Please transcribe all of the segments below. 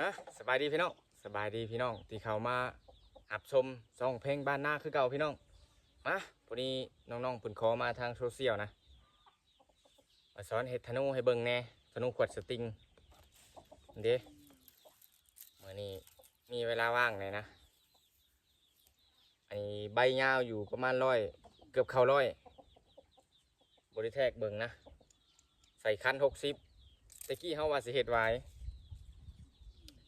อะสบายดีพี่น้องสบายดีพี่น้องที่เขามาอับชมซองเพลงบ้านหน้าคือเก่าพี่น้องมาพอดีน้องๆปุ่นขอมาทางโซเชียลนะมาสอนเฮ็ดธนูให้เบิ่งแน่ธนูขวดสติงเด้เมื่อนี้มีเวลาว่างเลยนะไอ้ใบยาวอยู่ประมาณร้อยเกือบเข่าร้อยบริแทกเบิ่งนะ ใส่คันหกสิบตะกี้เฮาว่าสิเฮ็ดไว้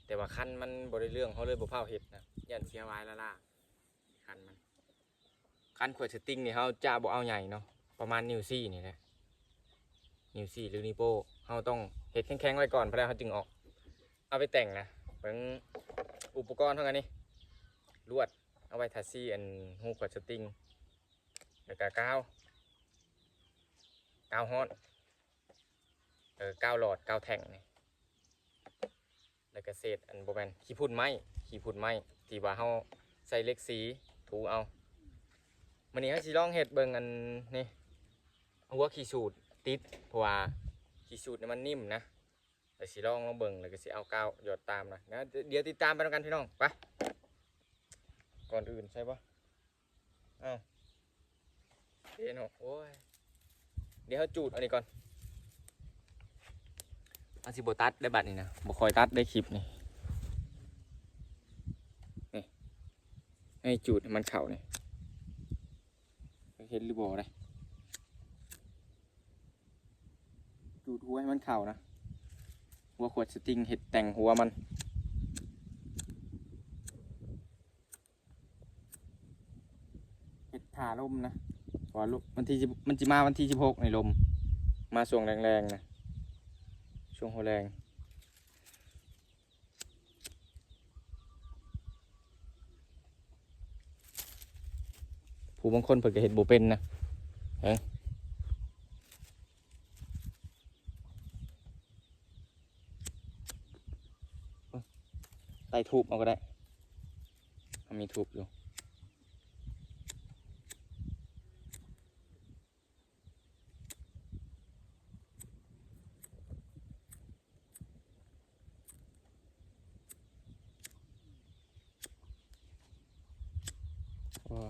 แต่ว่าคันมันบริเรื่องเขาเลยบ่เผาเห็ดนะยันเสียไว้ละล่ะคันมันคันขวดสติงนี่เขาจะบ่เอาใหญ่เนาะประมาณนิ้วซี่นี่แหละนิ้วซี่หรือนิ้วโป้เขาต้องเห็ดแข็งๆไว้ก่อนเพราะแล้วเขาจึงออก เอาไปแต่งนะเป็นอุปกรณ์เท่ากันนี่ลวดเอาไว้ทัดซี่อันหูขวดสติงแล้วก็กาวกาวฮอตเออกาวหลอดกาวแท่งนี่ แล้วก็เศษอันโบแมนขี้พุ่นไม้ขี้พุ่นไม้ที่ว่าเฮาใส่เล็กสีถูเอามื้อนี้เฮาสิลองเฮ็ดเบิ่งอันนี่หัวขี้สูตรติดเพราะว่าขี้สูตรนี่มันนิ่มนะแล้วสิลองลองเบิ่งแล้วก็สิเอากาวหยอดตามนะนะเดี๋ยวติดตามไปด้วยกันพี่น้องไปก่อนอื่นใช่ปะเอ้าเอ็นโอ้ยเดี๋ยวเฮาจูดอันนี้ก่อน อาสิบตัดได้บัดนี่นะบ่คอยตัดได้คลิปนี่นี่ให้จูดให้มันเข่านี่เห็นหรือบ่ได้จูดหัวให้มันเข่านะหัวขวดสติงเห็ดแต่งหัวมันเห็ดผ่าลมนะพราะว่าลมวันที่มันจะมาวันที่สิบหกในลม มาส่วงแรงๆนะ ช่วงหัวแรง ผู้บางคนเพิ่นก็เห็นบ่เป็นนะเอ้ยไต่ทูบเอาก็ได้ มีทูบอยู่ ก็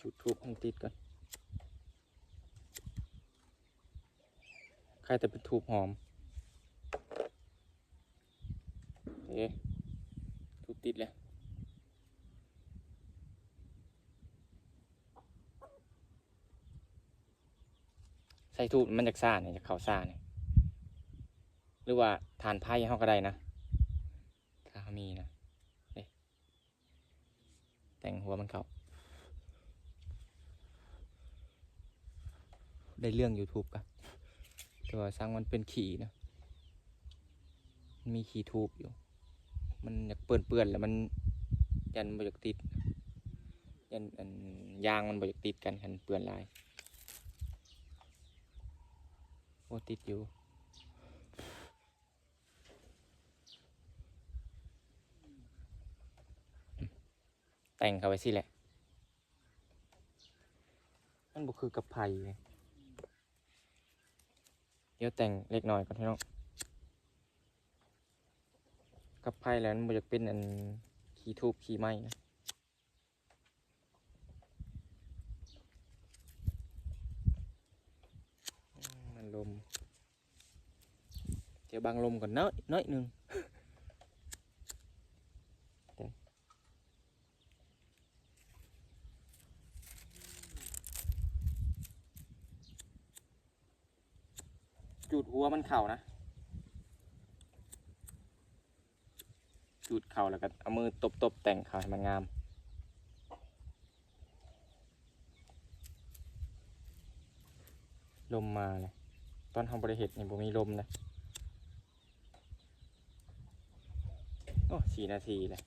จุดทูบให้ติดก่อน ใครแต่เป็นทูบหอมเอ๊ะทูบติดแล้วใส่ทูบมันจากซ่าเนี่ยจากเขาซ่าเนี่ยหรือว่าทานไพ่เขาก็ได้นะถ้ามีนะเอ๊ะแต่งหัวมันเขาได้เรื่อง YouTube กัน แต่ว่าสร้างมันเป็นขี่นะมีขี่ทูบอยู่ มันอยากเปื่อนเปื่อนๆแล้วมันยันบ่อยากติดยันอันยางมันบ่อยากติดกันคันเปื่อนลายโอ้ติดอยู่แต่งเข้าไปสิแหละ มันบ่คือกับไผ่ ดี๋ยวแต่งเล็กน้อยก่อนพี่น้องกับไพ่แล้วมันบ่อยากเป็นอันขีทูบขี้ไม้นะอันลมเดี๋ยวบางลมก่อนน้อยน้อยหนึ่ง จุดหัวมันเข่านะจุดเข่าแล้วก็เอามือตบๆแต่งเข่าให้มันงามลมมาเลยตอนทำบริเหตุเนี่บ่มีลมนะโอ้สี่นาทีเลย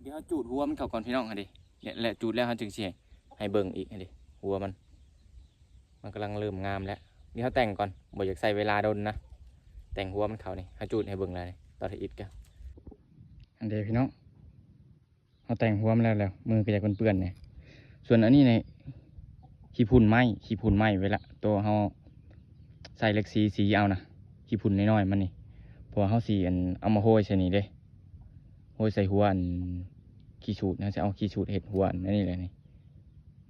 เดี๋ยวเอาจูดหัวมันเข้าก่อนพี่น้องฮะดิเนี่ยแหละจูดแล้วเขาจึงเสีย ให้เบิ่งอีกดิหัวมัน มันกำลังเริ่มงามแล้วนี่เขาแต่งก่อนบ่อยากใส่เวลาโดนนะแต่งหัวมันเขานี่เขาจูดให้เบิ่งเลยตอนที่อิดกันอันเดียพี่น้องเขาแต่งหัวมันแล้วแล้วมือก็จะเปื้อนๆเนี่ยส่วนอันนี้เนี่ยขี้พุ่นไหมขี้พุ่นไหมเวลาตัวเขาใส่เล็กสีสีเอานะขี้พุ่นน้อยๆมันนี่พราะว่าเขาสีอันเอามาโห้ยใส่นี่เด้โห้ยใส่หัวอันขี้ชูดนะจะเอาขี้ชูดเห็ดหัวอันนี่เลยนี่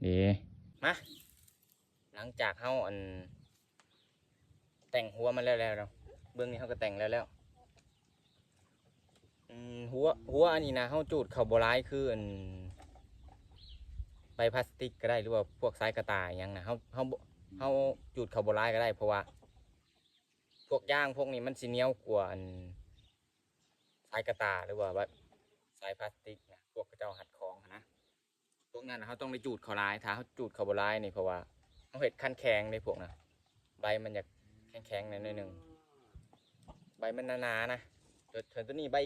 เดมาหลังจากเขาอัน แต่งหัวมันแล้วแล้วเนาเบื้องนี้เขาก็แต่งแล้วแล้วหัวหัวอันนี้นะเขาจูดเข่าโบราณคืออันใบพลาสติกก็ได้หรือว่าพวกสายกระต่ายยังนะเขาเขาเขาจูดเข่าโบราณก็ได้เพราะว่า พวกย่างพวกนี้มันสีเนียวกว่าอันสายกระต่ายหรือว่าแบบสายพลาสติกนะพวกเจ้าหัด วกนั้นเขาต้องได้จูดเขาลายถ้าเขาจูดเขาบราณนี่เพราะว่าเขาเห็ดขั้นแข็งในพวกนะใบมันอยากแข็งๆหน่อยหนึ่งใบมันหนาๆนะเถิดเถิดตัวนี้ใบ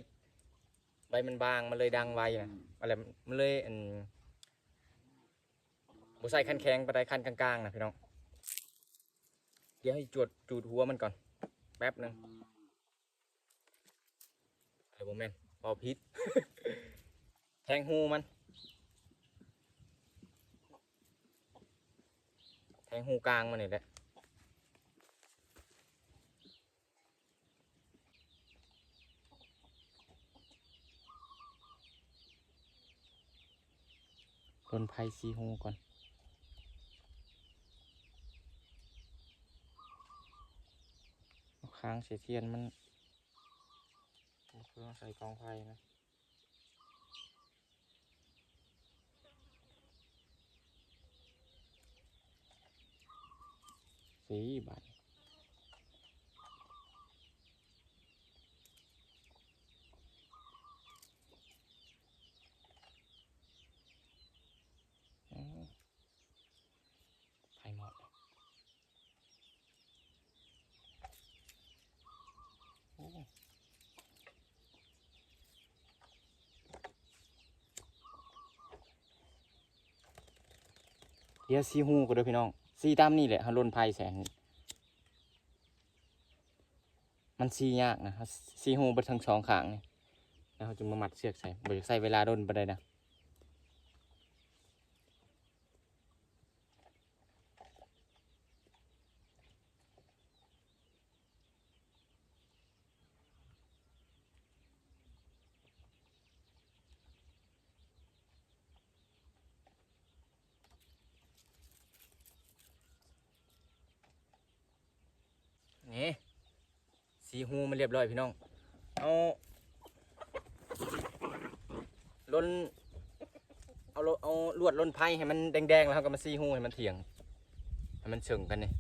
ใบมันบางมันเลยดังไวนะอะไรมันเลยอันบุใส่คันแข็งไปได้คันกลางๆนะพี่น้องเดี๋ยวให้จวดจูดหัวมันก่อน แป๊บหนึ่งไอ้โมเมนพอพิษแทงหูมัน แทงหูกลางมันนี่แหละรนไพซีฮูก่อนค้างเสียเทียนมันเอาเครื่อใส่กองไฟนะ สีบาทอืมไฟหมดโอ้เดี๋ยวซีฮูก็เด้อพี่น้อง ซีตามนี่แหละฮาลนไพ่แสงมันซียากนะซีฮูเบิดทั้งสองขางนี่แล้วเขาจะมามัดเสือกใส่บ่อยาใส่เวลาโดนไปได้นะ นี่สี หูมันเรียบร้อยพี่น้อง เอาล้นเอาลเอาลวดล้นไพ่ให้มันแดงๆแล้วก็มาซีหูให้มันเถียงให้มันเชิงกันนี่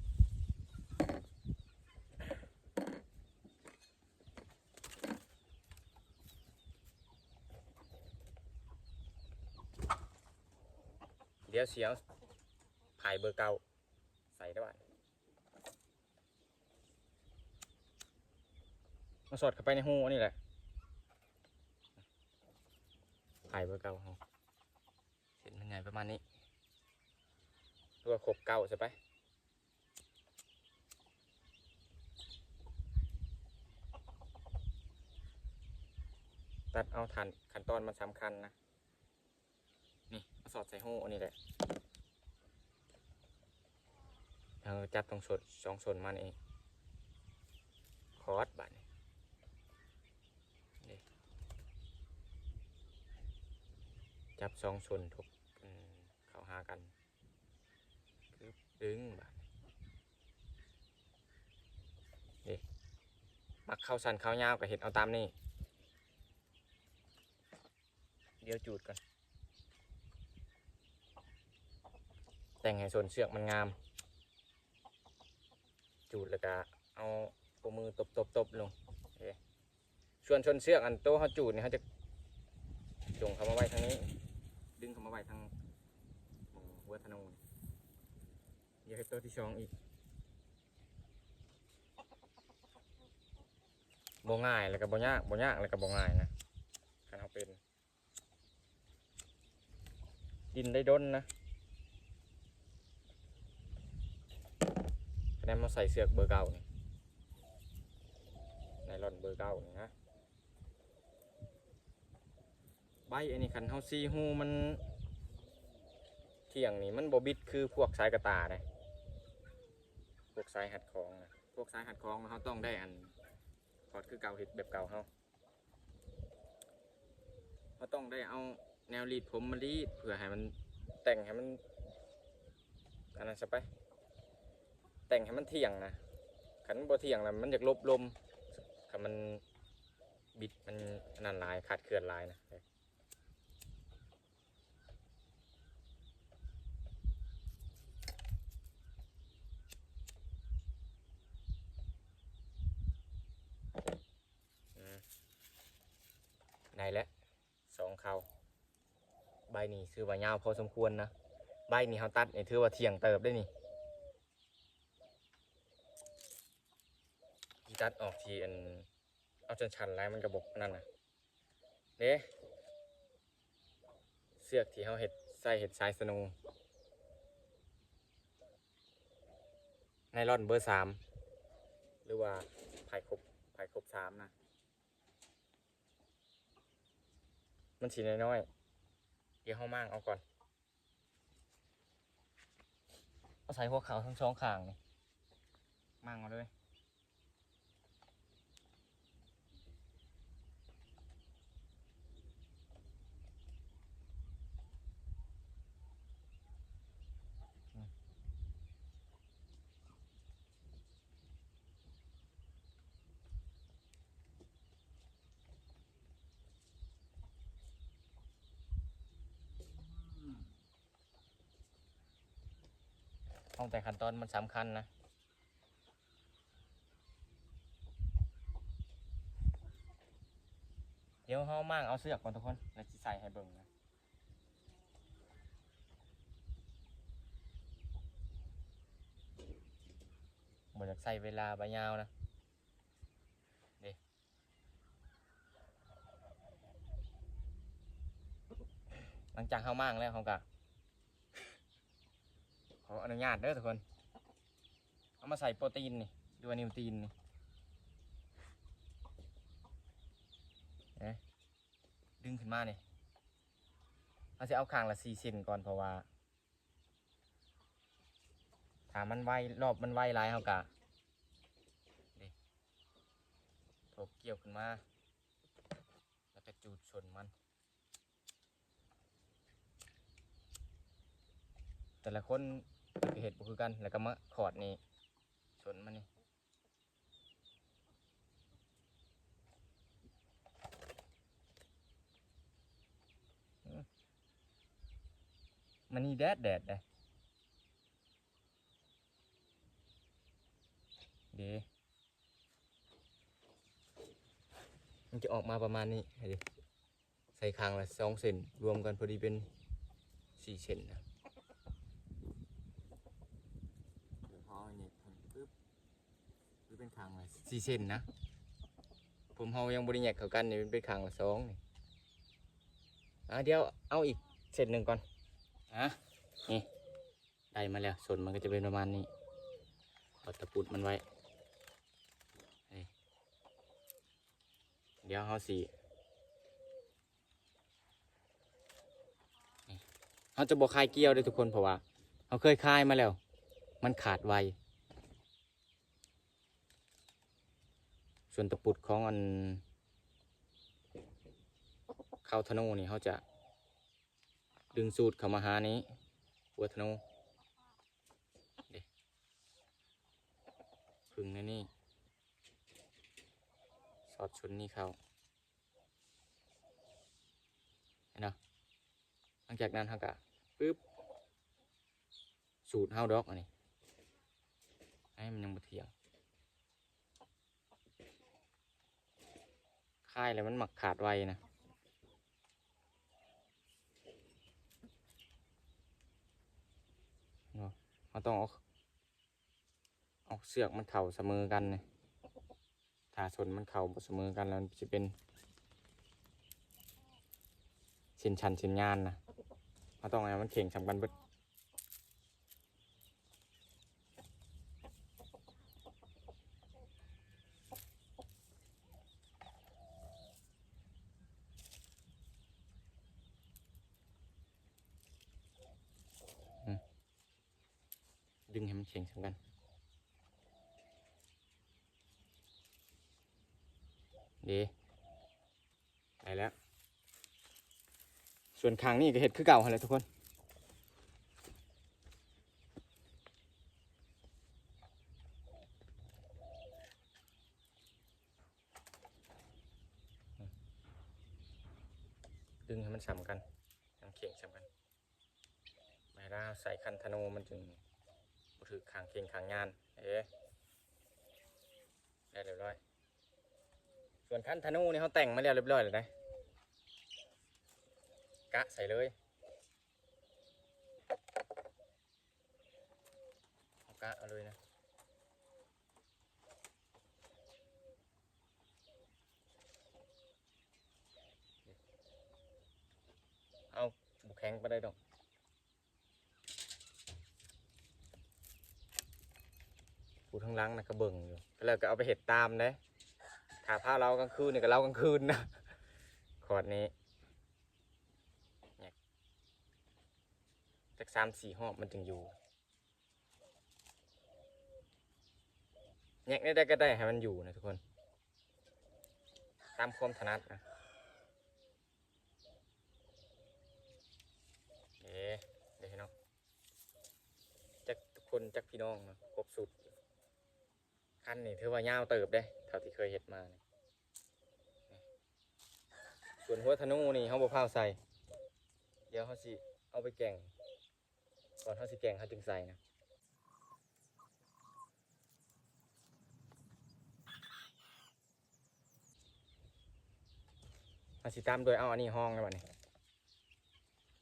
เดี๋ยวเสียวไผ่เบอร์เก่าใส่ได้บ้าง มาสอดเข้าไปในหูนี่แหละถ่ายเบอร์เก่าของเห็นมันไงประมาณนี้ตัวขบเก่าใช่ไปตัดเอาทันขั้นตอนมันสำคัญนะ นี่มาสอดใส่หูนี่แหละเออจับตรงส่วนสองส่วนมันเอง คอร์สบัดนี้ จับสองส่วนทุกเข้าหากันคือดึงแบบนี่มักเข้าสันเข้ายาวกับเห็ดเอาตามนี่เดี๋ยวจูดก่อนแต่งให้ส่วนเสือกมันงาม จูดแล้วก็เอาปมือตบตบตบๆๆลงส่วนชนเสือกอันโตเขาจูดเนี่ยเขาจะจงเขามาไว้ทางนี้ ดึงเขามาไว้ทางหม้องหัวธนูเดี๋ยวให้ตัวที่สองอีกบ่ง่ายแล้วก็บ่ยากบ่ยากแล้วก็บ่ง่ายนะคันเขาเป็น ดินได้ด้นนะคะแนนมาใส่เสือกเบอร์เก้านี่ไนลอนเบอร์เก้านี่นะ ใบอันนี้คันเฮาซีฮูมันเที่ยงนี่มันบบิดคือพวกสายกระตาได้พวกสายหัดของนะพวกสายหัดคล้องเขาต้องได้อันถอดคือเก่าเห็ดแบบเก่าเขาเขาต้องได้เอาแนวรีดผมมารีดเพื่อให้มันแต่งให้มันอันนั้นสไปแต่งให้มันเที่ยงนะขันบ่เที่ยงแล้วมันอยากลบลมขันมันบิดมันอันนั่นลายขาดเคลื่อนลายนะ อืม ได้แล้วสองเขาใบนี้ซื้อว่ายาวพอสมควรนะใบนี้เขาตัดเนี่ยถือว่าเที่ยงเติบได้นี่ที่ตัดออกทีอันเอาจนชันแล้วมันกระบอกนั่นนะเด้เสือกที่เขาเห็ดใส่เห็ดสายสนูไนลอนเบอร์สามหรือว่าไผ่ครบไผ่ครบสามนะ มันสีน้อยๆเดี๋ยวเขามั่งเอาก่อนเอาใส่หัวขาวทั้งสองข้างนี่มั่งเอาเลย ต้องแต่ขั้นตอนมันสำคัญนะเดี๋ยวเขามั่งเอาเสื้อก่อนทุกคนแล้วจะใส่ให้เบิ่งนะบ่อยากใส่เวลาใบยาวนะหลังจากเข้ามั่งแล้วเขากะ ออนุญาตเด้อทุกคน เอามาใส่โปรตีนนี่ดูนิวตีนนี่เอ๊ะดึงขึ้นมาเนี่ยเราจะเอาข้างละสี่เซนก่อนเพราะว่าถามมันไวรอบมันไวหลายเขากะดิถกเกี่ยวขึ้นมา แล้วก็จูดชนมัน แต่ละคน เห็ดบุคือกันแล้วก็มาขอดนี่ชนมันนี่มันนี่แดดแดดเลยเดมันจะออกมาประมาณนี้เห็นดิใส่คางละสองเซนรวมกันพอดีเป็นสี่เซนนะ เดี๋ยวพอเอาเนี่ยทำปึ๊บปึ๊บ เป็นคางละสี่เซนนะ ผมเฮายังบริแยกเข้ากันนี่มันเป็นคางละสองนี่อะเดี๋ยวเอาอีกเซนหนึ่งก่อนอะนี่ได้มาแล้วส่วนมันก็จะเป็นประมาณนี้เอาตะปุดมันไว้นี่เดี๋ยวเขาสีนี่เขาจะบอกคายเกี่ยวเลยทุกคนเพราะว่าเขาเคยคายมาแล้ว มันขาดไว ส่วนตะปุดของอันเข้าธนูนี่เขาจะ ดึงสูตรเข้ามาหานี้หัวธนูเด็พึ่งในนี่สอดชุนนี่เข้าเห็นเนาะหลังจากนั้นเขาก็ปึ๊บสูตรเฮาดอกอันนี้ให้มันยังบ่เที่ยง ค่ายแล้วมันหมักขาดไวนะเนาะเราต้องเอาเอาเสือกมันเข่าเสมอกันเลยถาชนมันเข่าเสมอกันแล้วมันจะเป็นสินชันสินงานนะเราต้องให้มันเข่งสำคัญเบิด กันดีไปแล้ว ส่วนคางนี่ก็เห็ดคือเก่าอะไรทุกคนดึงให้มันสัมกันเข่งสัมกันไม้ล่าใส่คันธนูมันจึง ถือขางเข่งขางงาน เอ๊ะได้เรียบร้อย ส่วนคันธนูนี่เขาแต่งมาแล้วเรียบร้อยเลยนะ กะใส่เลยเอากะเอาเลยนะเอาบุกแข็งไปได้ดอกผู้ทั้ง หล้างนะก็เบิ่งอยู่แล้วก็เอาไปเห็ดตามได้ถ้าผ้าเรากลางคืนเนี่ยก็เรากลางคืนนะขอดนี้เนี่ยจากสามสี่หอบมันจึงอยู่แยกได้ได้ก็ได้ให้มันอยู่นะทุกคน ตามความถนัดนะเอ๊เดี๋ยวให้น้องจักทุกคนจักพี่น้องมาครบสุด คันนี่ถือว่ายาวเติบได้เท่าที่เคยเห็ดมานี่ส่วนหัวธนูนี่เขาบ่พาใส่ เดี๋ยวเขาสิเอาไปแกงก่อนเขาสิแกงเขาจึงใส่นะเขาสิตามโดยเอาอันนี้ห้องเลยบัดนี้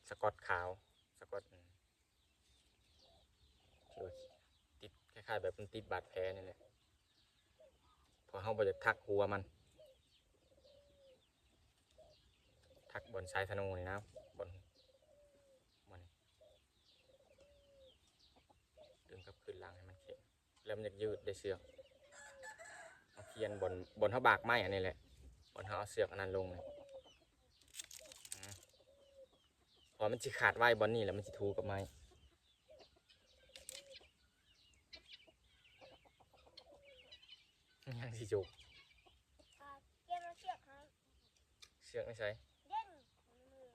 สกอตขาวสกอตติดคล้ายๆแบบมันติดบาดแผลนี่แหละ พอเขาบอจะทักหัวมัน ทักบนสายธนูนี่นะบนมันดึงกับขึ้นหลังให้มันเข็งแล้วมันจะยืดได้เสือกเอาเคียนบนบนเขาบากไม้อันนี้แหละบนเขาเอาเสือกอันนั้นลงเลยพอมันจะขาดไว้บนนี่แล้วมันจะทูกับไม้ ยังสิจุกอ่าเกมเราเชือกครับเชือกไม่ใช่เด้งมือ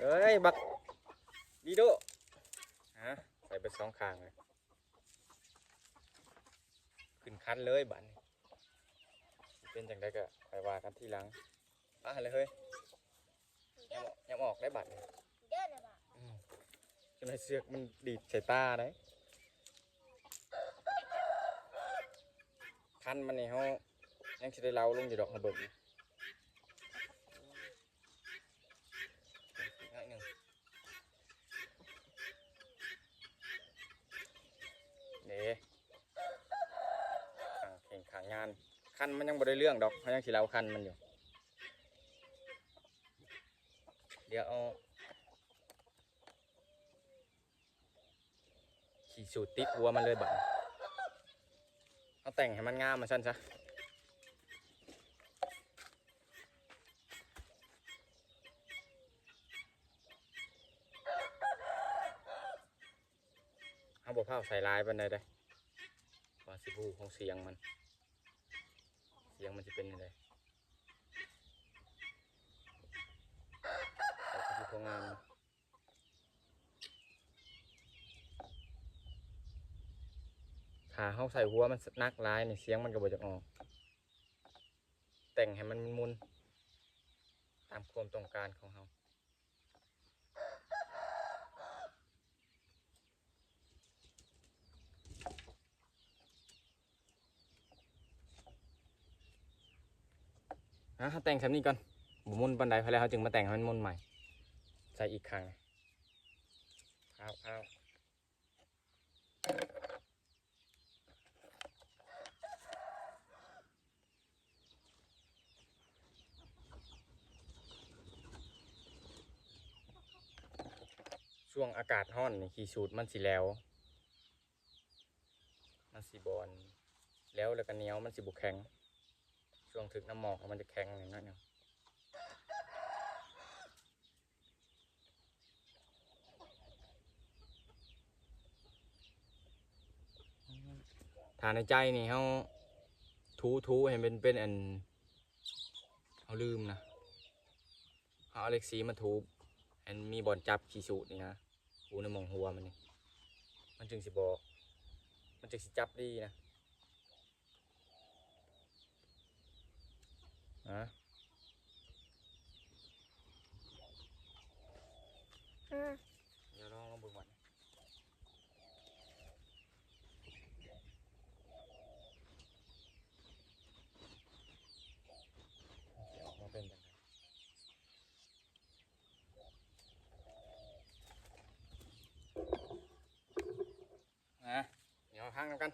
เอ้ยบักดีโดฮะใส่ไปสองข้างเลยขึ้นคันเลยบัดนเป็นจังได้ก็ไปว่ากันทีหลังอะเลยเฮ้ยเด้ยังงออกยังออกได้บัดนี่เด้งนะบ่ะอืม จนไอ้เสือกมันดีดใส่ตาได้คันมันนี่เขายังสิได้เล้าลงอยู่ดอกระเบิดอยู่อีกหน่อยหนึ่งเด้ขางเข่งขางงาน คันมันยังบ่ได้เรื่องดอกเขายังสิเล้าคันมันอยู่ เดี๋ยวเอา สูตรติดหัวมันเลยบัดเอาแต่งให้มันงามมาสั้นซะเอาบ่เผาใส่ลายบันไดได้ว่าสิบูของเสียงมัน เสียงมันจะเป็นยังไงแต่ที่พองามนะ ถ้าเขาใส่หัวมันนักร้ายในเสียงมันก็บ่จะออก แต่งให้มันมุนตามความต้องการของเขาฮะแต่งแบบนี้ก่อนบุมุนบันไดพอแล้วเขาจึงมาแต่งให้มันมุนใหม่ ใส่อีกครั้งเอาเอา ช่วงอากาศร้อนนี่ขี่สูตรมันสิแล้ว มันสิบอนแล้วแล้วก็เนียวมันสิบุกแข็ง ช่วงถึกน้ำหมอกมันจะแข็งหน่อยนึงาในใจนี่เฮาทูทูให้เป็นเป็นอันเฮาลืมนะเฮาเอาเล็กสีมาทูอันมีบอลจับขี่สูตรนี่นะ หูในมองหัวมันนี่มันจึงสิบอก มันจึงสิจับดีนะฮะอืม เดี๋ยวลองลองเบิ่งก่อนสิออกมาเป็นจังไดนะเดี๋ยวพังกัน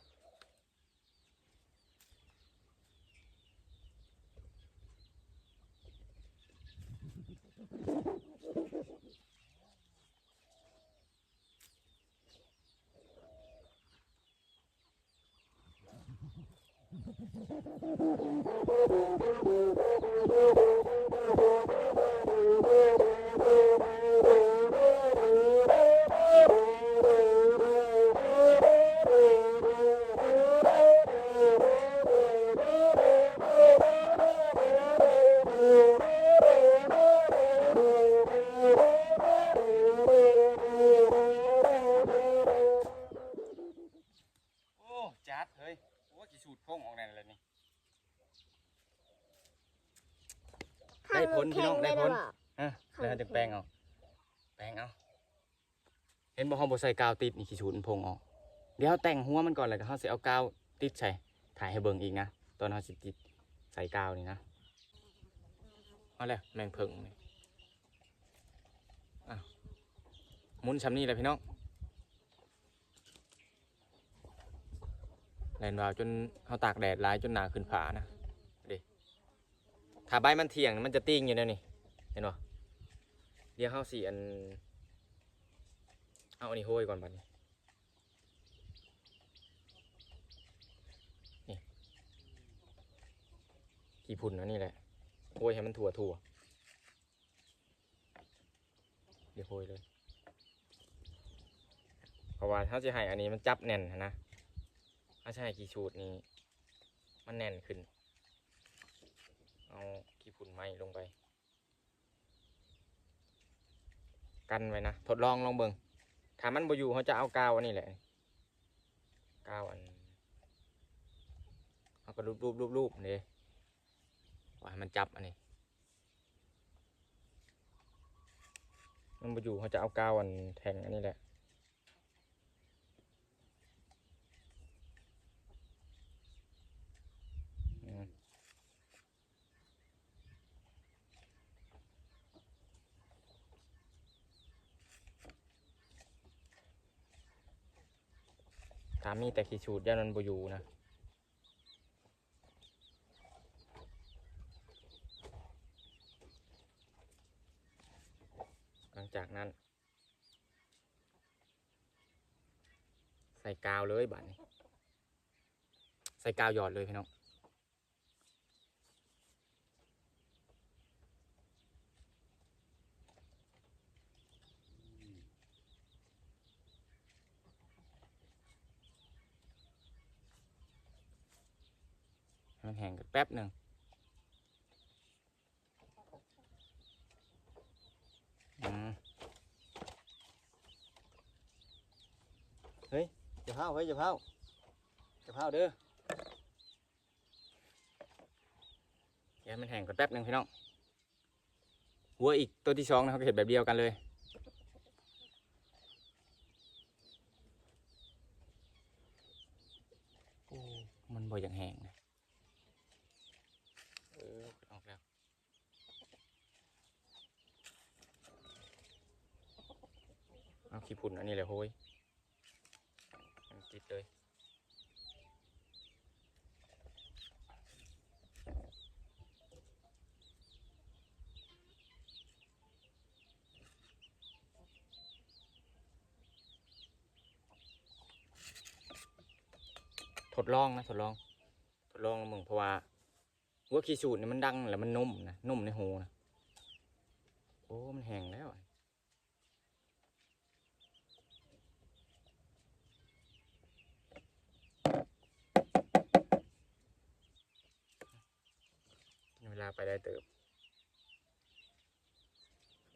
โอ้ จัดเฮ้ยโอ้กี่สูตรโค้งออกแน่เลยนี่ ได้ผลพี่น้องได้ผลอะแล้วเราจะแปลงเอา แปลงเอา เห็นบ่ห้องบ่ใส่กาวติดนี่ขี้ชูดมันพงออก เดี๋ยวแต่งหัวมันก่อนแล้วก็เฮาสิเอากาวติดใส่ ถ่ายให้เบิ่งอีกนะ ตอนเฮาสิติดใส่กาวนี่นะเอาแล้วแมงเพิงนี่อ้าวหมุนชำนี้เลยพี่น้อง แลนวาวจนเฮาตากแดดหลายจนหนาขึ้นผานะเดิถ้าใบมันเที่ยงมันจะติ้งอยู่แล้วนี่เห็นบ่เดี๋ยวเฮาสิอัน เอาอันนี้โห้ยก่อนบัดนี้นี่กี่พุ่นนะนี่แหละโห้ยให้มันถั่วถั่วเดี๋ยวโห้ยเลย เพราะว่าถ้าจะให้อันนี้มันจับแน่นนะ ถ้าให้กี่ชูดนี้มันแน่นขึ้น เอาขี้ฝุ่นไม้ลงไป กันไว้นะ ทดลองลองเบิ่งถ้ามันบ่อยู่เขาจะเอากาวอันนี้แหละ กาวอันเขาก็รูปรูปรูปรูปนี่ว่าให้มันจับอันนี้มันบ่อยู่เขาจะเอากาวอันแทงอันนี้แหละ ถามมีแต่ขีชูดย่านันบอยู่นะหลังจากนั้น ใส่กาวเลยบัดนี้ ใส่กาวหยอดเลยพี่น้อง มันแห้งกันแป๊บหนึ่งอืมเฮ้ยอย่าเผาเฮ้ยอย่าเผาอย่าเผาเด้อเดี๋ยวให้มันแห้งกันแป๊บหนึ่งพี่น้องหัวอีกตัวที่สองนะครับก็เห็นแบบเดียวกันเลย โอ้ มันบ่อย่างแห้งนะ เออออกแล้ว เอา ขี้พุ่นอันนี้เลยโห้ยมันติดเลยทดลองนะทดลอง ทดลองมึงเพราะว่าหัวขี้สูดนี่มันดังแล้วมันนุ่มนะนุ่มในหูนะโอ้มันแห้งแล้ว อะไปได้เติบ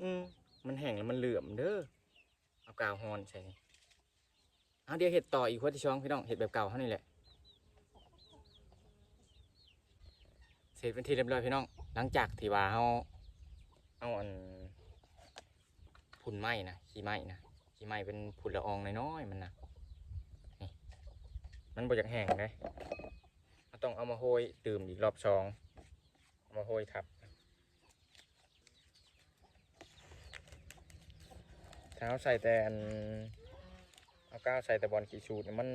อืมมันแห้งแล้วมันเหลื่อมเด้อเอากาวฮอนใส่เอาเดี๋ยวเห็ดต่ออีกคนที่ช่องพี่น้องเห็ดแบบเก่าเท่านี้แหละเสร็จเป็นทีเรียบร้อยพี่น้อง หลังจากที่ว่าเขาเอาอันผุนไหมนะขี้ไม้นะขี้ไม้เป็นผุนละอองน้อยๆมันนะนี่มันบ่อยากแห้งเลยต้องเอามาโหยตื่มอีกรอบสอง มาโหยทับ เท้าใส่แต่เอาก้าวใส่แต่บอลขี่ชูดมัน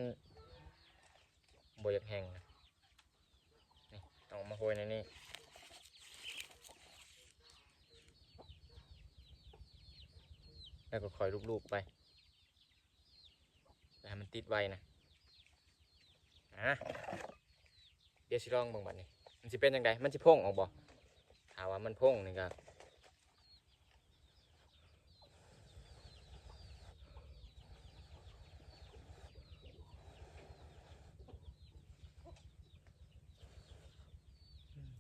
บอยากแห้งนะนี่ต้องเอามาโหยในนี่แล้วก็คอยลูบๆไปแล้วให้มันติดไว้นะอะเดี๋ยวสิลองเบิ่งบัดนี้ มันสิเป็นยังไงมันสิพ่งออกบ่ถามว่ามันพ่งนี่ก็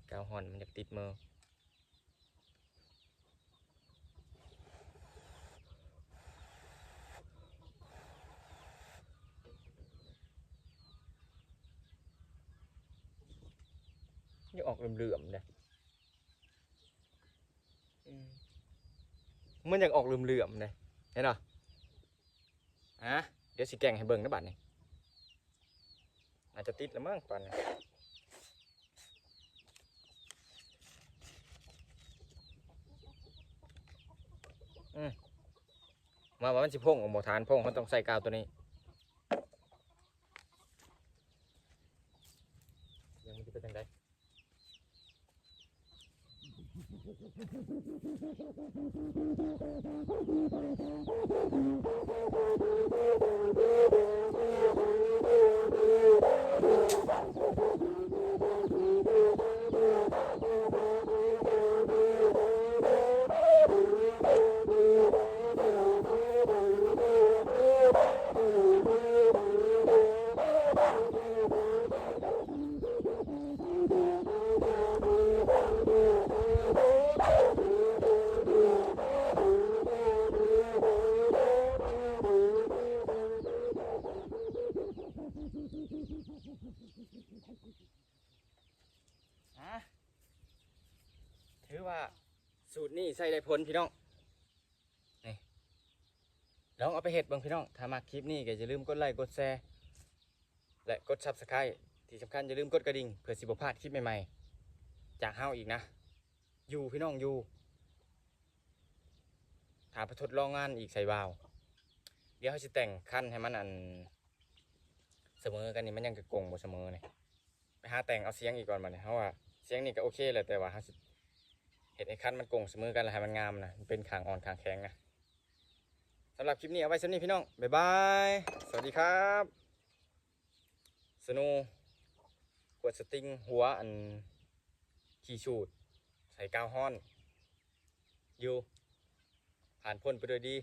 กาวหอนมันจะติดมือยังออก เหลื่อมๆเลยอืมมันยังออกเหลื่อมๆเลยเห็นเหรออะเดี๋ยวสิแกงให้เบิ่งนะบัดนี้อาจจะติดแล้วมั้งปันนี้มาว่ามันสิพงออกหมดฐานพงมันต้องใส่กาวตัวนี้ อะถือว่าสูตรนี้ใส่ได้ผลพี่น้องนี่ลองเอาไปเห็ดบางพี่น้องถ้ามาคลิปนี้ก็อย่าลืมกดไลค์กดแชร์และกด subscribe ที่สำคัญอย่าลืมกดกระดิ่งเพื่อสิบพลาดคลิปใหม่ๆ จากเฮาอีกนะ อยู่พี่น้องอยู่หาไปทดลองงานอีกใส่วาวเดี๋ยวเขาจะแต่งขั้นให้มันอันเสมอกันนี่มันยังกระกงบ่เสมอเนี่ยไปหาแต่งเอาเสียงอีกก่อนมาเนี่ยเพราะว่า สียงนี่ก็โอเคแหละแต่ว่าเขาสิเห็นไอ้ขั้นมันกงเสมอกันแล้วให้มันงามนะเป็นขางอ่อนขางแข็งนะสำหรับคลิปนี้เอาไว้สำนี้พี่น้อง บ๊ายบาย สวัสดีครับสนูขวดสติงหัวอันขี่ชูด ใส่กาวฮ้อน อยู่ ผ่านพ้นไปโดยดี